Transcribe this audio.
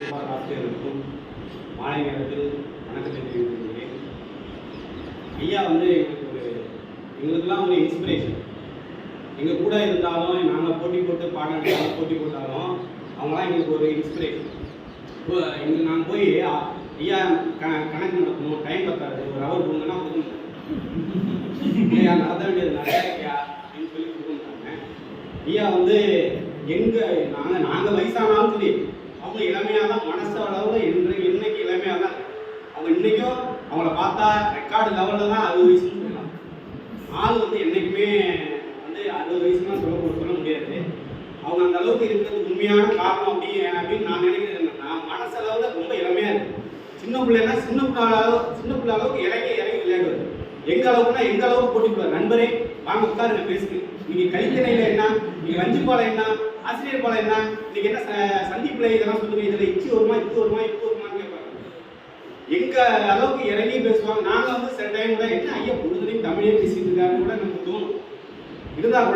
ஆசிரியர்களுக்கும் மாலை நேரத்தில் வணக்கத்தை தெரிவித்துள்ளேன் ஐயா வந்து எங்களுக்கு ஒரு எங்களுக்கெல்லாம் ஒரு இன்ஸ்பிரேஷன் எங்கள் கூட இருந்தாலும் நாங்கள் போட்டி போட்டு பாடம் போட்டி போட்டாலும் அவங்களாம் எங்களுக்கு ஒரு இன்ஸ்பிரேஷன் இப்போ எங்களுக்கு நான் போய் ஐயா க கணக்கு நடத்தணும் டைம் பத்தாது ஒரு ஹவர் கொடுங்கன்னா கொடுக்கணும். ஐயா நடத்த வேண்டியது ஐயா அப்படின்னு சொல்லி கொடுக்கணும் ஐயா வந்து எங்கள் நாங்கள் நாங்கள் வயசான சரி அவங்க இளமையாக தான் மனசு அளவில் இன்று இன்னைக்கு இளமையாக தான் அவங்க அவங்கள பார்த்தா ரெக்கார்டு லெவலில் தான் அறுபது வயசுன்னு சொல்லலாம் ஆள் வந்து என்றைக்குமே வந்து அறுபது வயசுலாம் சொல்ல சொல்ல முடியாது. அவங்க அந்த அளவுக்கு இருக்கிறதுக்கு உண்மையான காரணம் அப்படி அப்படின்னு நான் நினைக்கிறது என்னன்னா மனசளவில் ரொம்ப இளமையாக இருக்குது சின்ன பிள்ளைன்னா சின்ன பிள்ளை அளவு சின்ன பிள்ளை அளவுக்கு இறங்கி இறங்கி விளையாடுவார். எங்க அளவுக்குனா எங்க அளவுக்கு போட்டிக்குவார் நண்பரே வாங்க உட்காருங்க பேசுங்க நீங்கள் கலித்தனையில என்ன? நீங்கள் வஞ்சிப்பாளம் என்ன? ஆசிரியர் பாலம் என்ன? நீங்கள் என்ன ச- இதெல்லாம் சொல்லுங்க. இதில் இச்சி வருமா இத்து வருமா இப்போ எங்க அளவுக்கு இறங்கி பேசுவாங்க? நாங்க வந்து சில டைம் கூட என்ன ஐயா பொழுதுனையும் தமிழே பேசிட்டு இருக்காருன்னு கூட நமக்கு தோணும். இருந்தா